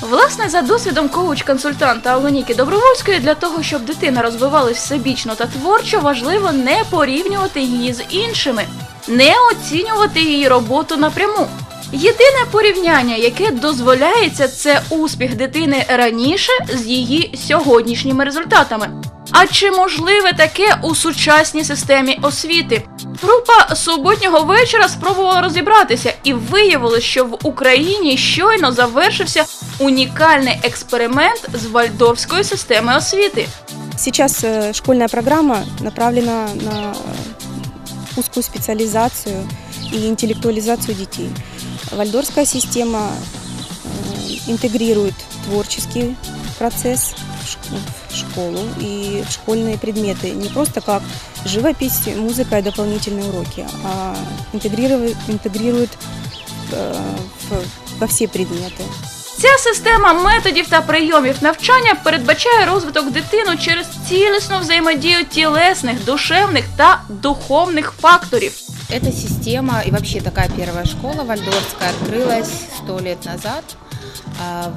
Власне, за досвідом коуч-консультанта Оленіки Добровольської, для того, щоб дитина розвивалась всебічно та творчо, важливо не порівнювати її з іншими, не оцінювати її роботу напряму. Єдине порівняння, яке дозволяється, це успіх дитини раніше з її сьогоднішніми результатами. А чи можливе таке у сучасній системі освіти? Група суботнього вечора спробувала розібратися і виявилось, що в Україні щойно завершився унікальний експеримент з вальдорфської системи освіти. Сейчас э, школьная программа направлена на узкую специализацию и интеллектуализацию детей. Вальдорская система э, интегрирует творческий процесс в ш- в школу и в школьные предметы не просто как живопись, музыка и дополнительные уроки, а интегрирует, интегрирует э, в- во все предметы. Ця система методів та прийомів навчання передбачає розвиток дитину через цілісну взаємодію тілесних, душевних та духовних факторів. Эта система и вообще такая первая школа вальдорфская открылась сто лет назад а,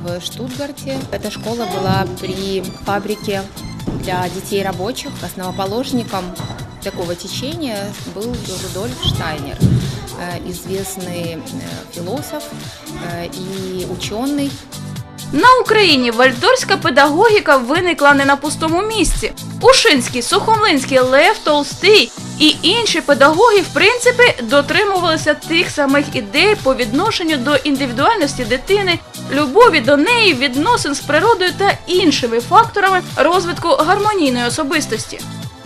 в Штутгарте. Эта школа была при фабрике для детей рабочих. Основоположником такого течения был Рудольф Штайнер, э, известный э, философ э, и ученый, На Україні вальдорська педагогіка виникла не на пустому місці. Ушинський, Сухомлинський, Лев Толстий і інші педагоги, в принципі, дотримувалися тих самих ідей по відношенню до індивідуальності дитини, любові до неї, відносин з природою та іншими факторами розвитку гармонійної особистості.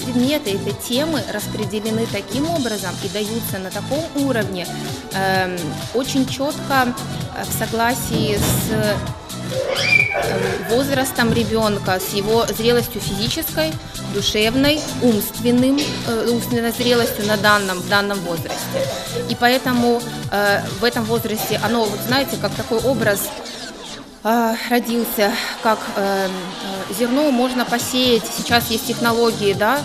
предметы этой темы распределены таким образом и даются на таком уровне, эм, очень четко э, в согласии с э, возрастом ребенка, с его зрелостью физической, душевной, умственным, э, умственной зрелостью на данном, в данном возрасте. И поэтому э, в этом возрасте оно, вот знаете, как такой образ э, родился, как зерно можно посеять. Сейчас есть технологии, да,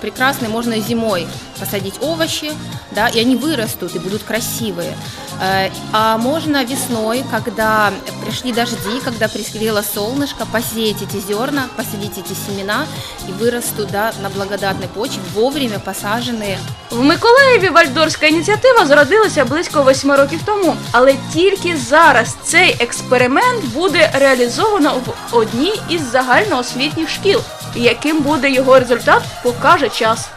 прекрасные, можно зимой посадить овощи, да, и они вырастут и будут красивые. Э, А можно весной, когда пришли дожди, когда прискрело солнышко, посеять эти зерна, посадить эти семена и вырастут, да, на благодатной почве, вовремя посаженные В Миколаєві вальдорська ініціатива зародилася близько восьми років тому, але тільки зараз цей експеримент буде реалізовано в одній із загальноосвітніх шкіл. Яким буде його результат, покаже час.